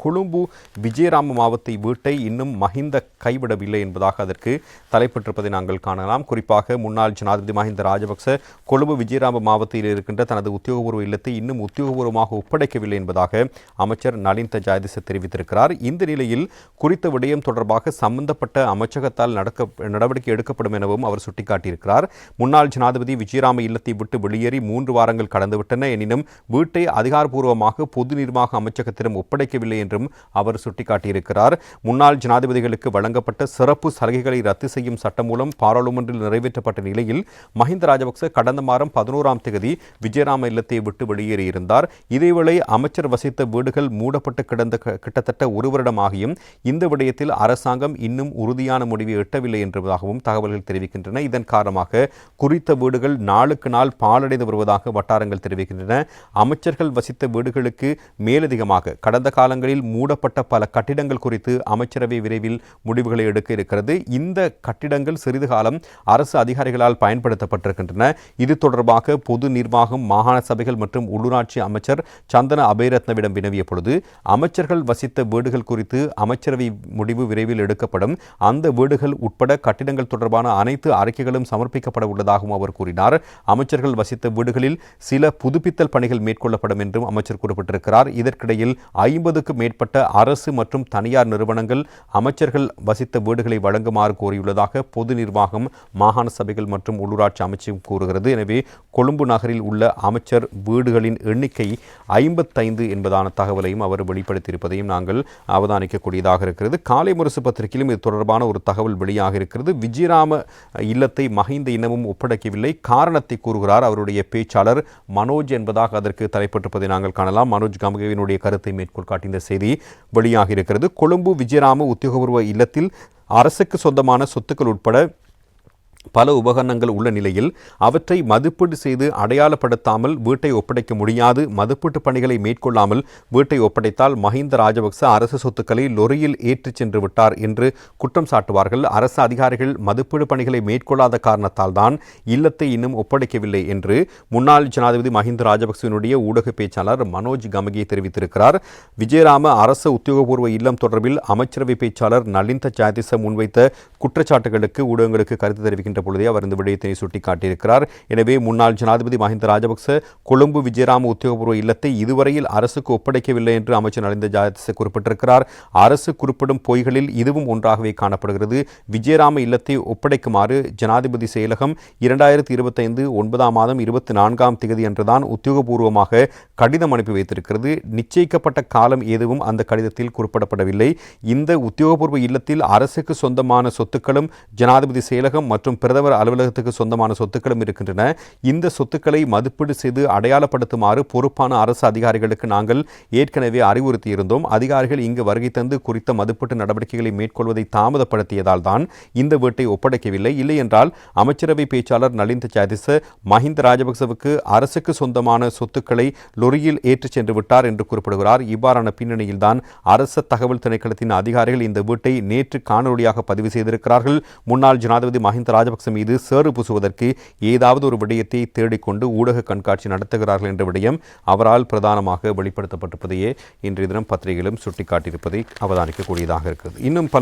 கொழும்பு விஜயராம மாவத்தை வீட்டை இன்னும் மஹிந்த கைவிடவில்லை என்பதாக அதற்கு தலைப்பட்டிருப்பதை நாங்கள் காணலாம். குறிப்பாக முன்னாள் ஜனாதிபதி மஹிந்த ராஜபக்ச கொழும்பு விஜயராம மாவத்தில் இருக்கின்ற தனது உத்தியோகபூர்வ இல்லத்தை இன்னும் உத்தியோகபூர்வமாக ஒப்படைக்கவில்லை என்பதாக அமைச்சர் நலிந்த ஜாயதிச தெரிவித்திருக்கிறார். இந்த நிலையில் குறித்த விடயம் தொடர்பாக சம்பந்தப்பட்ட அமைச்சகத்தால் நடக்க நடவடிக்கை எடுக்கப்படும் எனவும் அவர் சுட்டிக்காட்டியிருக்கிறார். முன்னாள் ஜனாதிபதி விஜயராம இல்லத்தை விட்டு வெளியேறி மூன்று வாரங்கள் கடந்துவிட்டன. எனினும் வீட்டை அதிகாரப்பூர்வமாக பொது நிர்வாக அமைச்சகத்திடம் ஒப்படைக்கவில்லை இல்லை என்றும் அவர் சுட்டிக்காட்டியிருக்கிறார். முன்னாள் ஜனாதிபதிகளுக்கு வழங்கப்பட்ட சிறப்பு சலுகைகளை ரத்து செய்யும் சட்டம் மூலம் பாராளுமன்றில் நிறைவேற்றப்பட்ட நிலையில் மஹிந்த ராஜபக்ச கடந்த மாதம் பதினோராம் தேதி விஜயராம இல்லத்தை விட்டு வெளியேறியிருந்தார். இதேவேளை அமைச்சர் வசித்த வீடுகள் மூடப்பட்டு கிடந்த கிட்டத்தட்ட ஒரு வருடமாகியும் இந்த விடயத்தில் அரசாங்கம் இன்னும் உறுதியான முடிவை எட்டவில்லை என்பதாகவும் தகவல்கள் தெரிவிக்கின்றன. இதன் காரணமாக குறித்த வீடுகள் நாளுக்கு நாள் பாலடைந்து வருவதாக வட்டாரங்கள் தெரிவிக்கின்றன. அமைச்சர்கள் வசித்த வீடுகளுக்கு மேலதிகமாக கடந்த காலங்கள் காலங்களில் மூடப்பட்ட பல கட்டிடங்கள் குறித்து அமைச்சரவை விரைவில் முடிவுகளை எடுக்க இருக்கிறது. இந்த கட்டிடங்கள் சிறிது காலம் அரசு அதிகாரிகளால் பயன்படுத்தப்பட்டிருக்கின்றன. இது தொடர்பாக பொது நிர்வாகம் மாகாண சபைகள் மற்றும் உள்ளூராட்சி அமைச்சர் சந்தன அபயரத்னவிடம் வினவிய பொழுது அமைச்சர்கள் வசித்த வீடுகள் குறித்து அமைச்சரவை முடிவு விரைவில் எடுக்கப்படும். அந்த வீடுகள் உட்பட கட்டிடங்கள் தொடர்பான அனைத்து அறிக்கைகளும் சமர்ப்பிக்கப்பட உள்ளதாகவும் அவர் கூறினார். அமைச்சர்கள் வசித்த வீடுகளில் சில புதுப்பித்தல் பணிகள் மேற்கொள்ளப்படும் என்றும் அமைச்சர் குறிப்பிட்டிருக்கிறார். இதற்கிடையில் ஐம்பதுக்கு நூற்றுக்கும் மேற்பட்ட அரசு மற்றும் தனியார் நிறுவனங்கள் அமைச்சர்கள் வசித்த வீடுகளை வழங்குமாறு கோரியுள்ளதாக பொது நிர்வாகம் மாகாண சபைகள் மற்றும் உள்ளூராட்சி அமைச்சகம் கூறுகிறது. எனவே கொழும்பு நகரில் உள்ள அமைச்சர் வீடுகளின் எண்ணிக்கை ஐம்பத்தைந்து என்பதான தகவலையும் அவர் வெளிப்படுத்தியிருப்பதையும் நாங்கள் அவதானிக்கக்கூடியதாக இருக்கிறது. காலை முரசு பத்திரிகையிலும் இது தொடர்பான ஒரு தகவல் வெளியாக இருக்கிறது. விஜயராம இல்லத்தை மகிந்த இன்னமும் ஒப்படைக்கவில்லை. காரணத்தை கூறுகிறார் அவருடைய பேச்சாளர் மனோஜ் என்பதாக அதற்கு தலைப்பட்டிருப்பதை நாங்கள் காணலாம். மனோஜ் கமகேவினுடைய கருத்தை மேற்கோள் காட்டிய செய்தி வெளியாகியிருக்கிறது. கொழும்பு விஜயராம உத்தியோகபூர்வ இல்லத்தில் அரசுக்கு சொந்தமான சொத்துக்கள் உட்பட பல உபகரணங்கள் உள்ள நிலையில் அவற்றை மதிப்பீடு செய்து அடையாளப்படுத்தாமல் வீட்டை ஒப்படைக்க முடியாது. மதிப்பீட்டு பணிகளை மேற்கொள்ளாமல் வீட்டை ஒப்படைத்தால் மஹிந்த ராஜபக்ச அரசு சொத்துக்களை லொரியில் ஏற்றிச் சென்று விட்டார் என்று குற்றம் சாட்டுவார்கள். அரசு அதிகாரிகள் மதிப்பீடு பணிகளை மேற்கொள்ளாத காரணத்தால் தான் இல்லத்தை இன்னும் ஒப்படைக்கவில்லை என்று முன்னாள் ஜனாதிபதி மஹிந்த ராஜபக்சவினுடைய ஊடக பேச்சாளர் மனோஜ் கமகி தெரிவித்திருக்கிறார். விஜயராம அரசு உத்தியோகபூர்வ இல்லம் தொடர்பில் அமைச்சரவை பேச்சாளர் நலிந்த ஜாதிச முன்வைத்த குற்றச்சாட்டுகளுக்கு ஊடகங்களுக்கு கருத்து தெரிவிக்கின்றனர். இருக்கின்ற பொழுதே அவர் இந்த விடயத்தினை சுட்டிக்காட்டியிருக்கிறார். எனவே முன்னாள் ஜனாதிபதி மஹிந்த ராஜபக்ச கொழும்பு விஜயராம உத்தியோகபூர்வ இல்லத்தை இதுவரையில் அரசுக்கு ஒப்படைக்கவில்லை என்று அமைச்சர் நலிந்த ஜாயதிச குறிப்பிட்டிருக்கிறார். அரசு குறிப்பிடும் பொய்களில் இதுவும் ஒன்றாகவே காணப்படுகிறது. விஜயராம இல்லத்தை ஒப்படைக்குமாறு ஜனாதிபதி செயலகம் இரண்டாயிரத்தி இருபத்தைந்து ஒன்பதாம் மாதம் இருபத்தி நான்காம் திகதி என்றுதான் உத்தியோகபூர்வமாக கடிதம் அனுப்பி வைத்திருக்கிறது. நிச்சயிக்கப்பட்ட காலம் எதுவும் அந்த கடிதத்தில் குறிப்பிடப்படவில்லை. இந்த உத்தியோகபூர்வ இல்லத்தில் அரசுக்கு சொந்தமான சொத்துக்களும் ஜனாதிபதி செயலகம் மற்றும் பிரதமர் அலுவலகத்துக்கு சொந்தமான சொத்துக்களும் இருக்கின்றன. இந்த சொத்துக்களை மதிப்பீடு செய்து அடையாளப்படுத்துமாறு பொறுப்பான அரசு அதிகாரிகளுக்கு நாங்கள் ஏற்கனவே அறிவுறுத்தியிருந்தோம். அதிகாரிகள் இங்கு வருகை தந்து குறித்த மதிப்பீட்டு நடவடிக்கைகளை மேற்கொள்வதை தாமதப்படுத்தியதால் தான் இந்த வீட்டை ஒப்படைக்கவில்லை. இல்லை என்றால் அமைச்சரவை பேச்சாளர் நலிந்த சாதிச மஹிந்த ராஜபக்சவுக்கு அரசுக்கு சொந்தமான சொத்துக்களை லொரியில் ஏற்றிச் சென்று விட்டார் என்று குறிப்பிடுகிறார். இவ்வாறான பின்னணியில்தான் அரச தகவல் திணைக்களத்தின் அதிகாரிகள் இந்த வீட்டை நேற்று காணொலியாக பதிவு செய்திருக்கிறார்கள். முன்னாள் ஜனாதிபதி மஹிந்த ராஜபக்ச ராஜபக்ச மீது சேறு பூசுவதற்கு ஏதாவது ஒரு விடயத்தை தேடிக்கொண்டு ஊடக கண்காட்சி நடத்துகிறார்கள் என்ற விடயம் அவரால் பிரதானமாக வெளிப்படுத்தப்பட்டிருப்பதையே இன்றைய தினம் பத்திரிகைகளும் சுட்டிக்காட்டியிருப்பதை அவதானிக்கக்கூடியதாக இருக்கிறது. இன்னும் பல